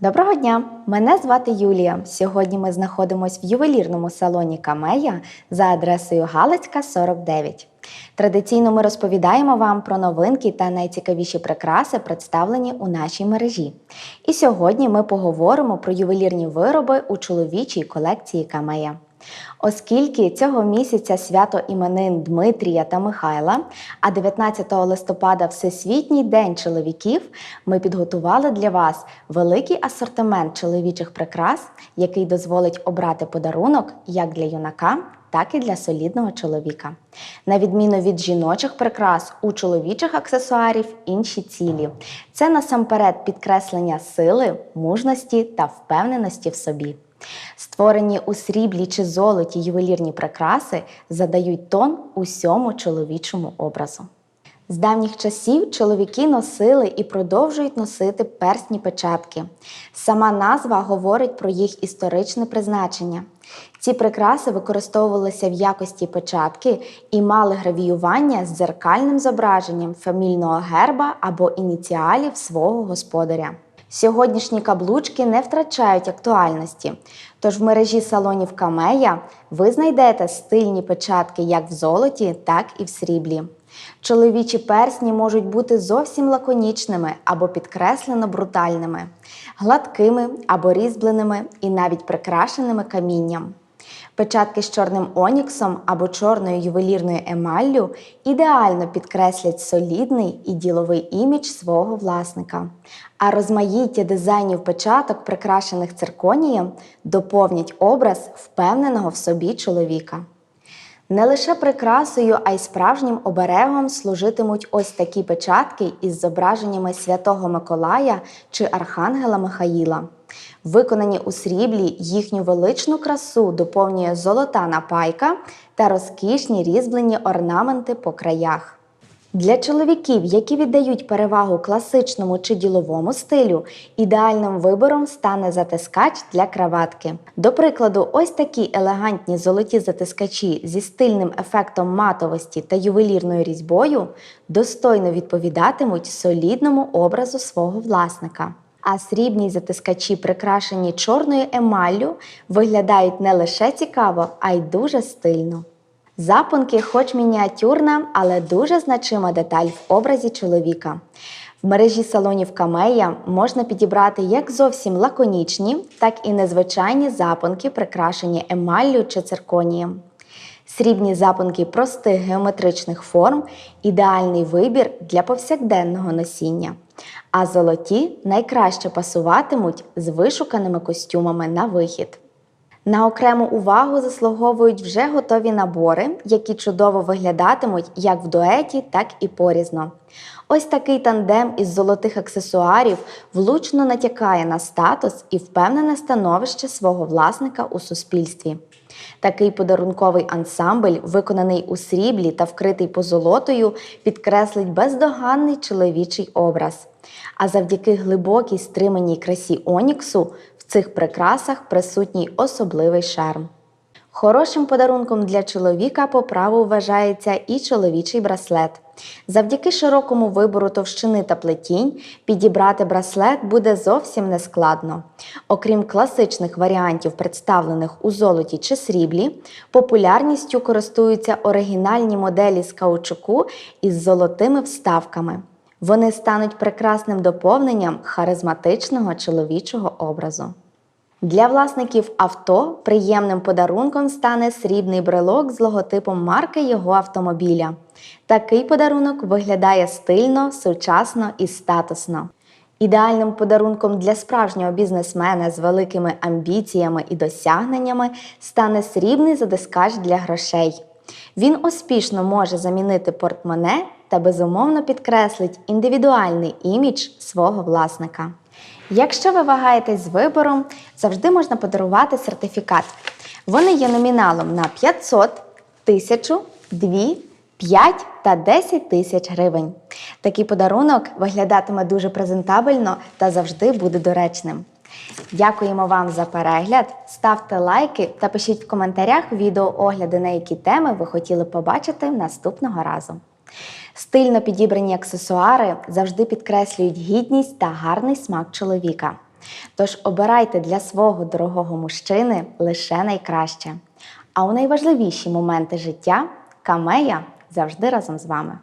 Доброго дня! Мене звати Юлія. Сьогодні ми знаходимося в ювелірному салоні Камея за адресою Галицька, 49. Традиційно ми розповідаємо вам про новинки та найцікавіші прикраси, представлені у нашій мережі. І сьогодні ми поговоримо про ювелірні вироби у чоловічій колекції Камея. Оскільки цього місяця свято іменин Дмитрія та Михайла, а 19 листопада Всесвітній день чоловіків, ми підготували для вас великий асортимент чоловічих прикрас, який дозволить обрати подарунок як для юнака, так і для солідного чоловіка. На відміну від жіночих прикрас, у чоловічих аксесуарів інші цілі. Це насамперед підкреслення сили, мужності та впевненості в собі. Створені у сріблі чи золоті ювелірні прикраси задають тон усьому чоловічому образу. З давніх часів чоловіки носили і продовжують носити персні печатки. Сама назва говорить про їх історичне призначення. Ці прикраси використовувалися в якості печатки і мали гравіювання з дзеркальним зображенням фамільного герба або ініціалів свого господаря. Сьогоднішні каблучки не втрачають актуальності, тож в мережі салонів Камея ви знайдете стильні печатки як в золоті, так і в сріблі. Чоловічі персні можуть бути зовсім лаконічними або підкреслено брутальними, гладкими або різьбленими і навіть прикрашеними камінням. Печатки з чорним оніксом або чорною ювелірною емаллю ідеально підкреслять солідний і діловий імідж свого власника. А розмаїття дизайнів печаток, прикрашених цирконієм, доповнять образ впевненого в собі чоловіка. Не лише прикрасою, а й справжнім оберегом служитимуть ось такі печатки із зображеннями Святого Миколая чи Архангела Михаїла. Виконані у сріблі їхню величну красу доповнює золота напайка та розкішні різьблені орнаменти по краях. Для чоловіків, які віддають перевагу класичному чи діловому стилю, ідеальним вибором стане затискач для краватки. До прикладу, ось такі елегантні золоті затискачі зі стильним ефектом матовості та ювелірною різьбою достойно відповідатимуть солідному образу свого власника. А срібні затискачі, прикрашені чорною емаллю, виглядають не лише цікаво, а й дуже стильно. Запонки, хоч мініатюрна, але дуже значима деталь в образі чоловіка. В мережі салонів Камея можна підібрати як зовсім лаконічні, так і незвичайні запонки, прикрашені емаллю чи цирконієм. Срібні запонки простих геометричних форм ідеальний вибір для повсякденного носіння. А золоті найкраще пасуватимуть з вишуканими костюмами на вихід. На окрему увагу заслуговують вже готові набори, які чудово виглядатимуть як в дуеті, так і порізно. Ось такий тандем із золотих аксесуарів влучно натякає на статус і впевнене становище свого власника у суспільстві. Такий подарунковий ансамбль, виконаний у сріблі та вкритий позолотою, підкреслить бездоганний чоловічий образ. А завдяки глибокій стриманій красі Оніксу цих прикрасах присутній особливий шарм. Хорошим подарунком для чоловіка по праву вважається і чоловічий браслет. Завдяки широкому вибору товщини та плетінь підібрати браслет буде зовсім нескладно. Окрім класичних варіантів, представлених у золоті чи сріблі, популярністю користуються оригінальні моделі з каучуку із золотими вставками. Вони стануть прекрасним доповненням харизматичного чоловічого образу. Для власників авто приємним подарунком стане срібний брелок з логотипом марки його автомобіля. Такий подарунок виглядає стильно, сучасно і статусно. Ідеальним подарунком для справжнього бізнесмена з великими амбіціями і досягненнями стане срібний задискач для грошей. Він успішно може замінити портмоне та безумовно підкреслить індивідуальний імідж свого власника. Якщо ви вагаєтесь з вибором, завжди можна подарувати сертифікат. Вони є номіналом на 500, 1000, 2, 5 та 10 тисяч гривень. Такий подарунок виглядатиме дуже презентабельно та завжди буде доречним. Дякуємо вам за перегляд. Ставте лайки та пишіть в коментарях відеоогляди, на які теми ви хотіли побачити наступного разу. Стильно підібрані аксесуари завжди підкреслюють гідність та гарний смак чоловіка. Тож обирайте для свого дорогого мужчини лише найкраще. А у найважливіші моменти життя камея завжди разом з вами.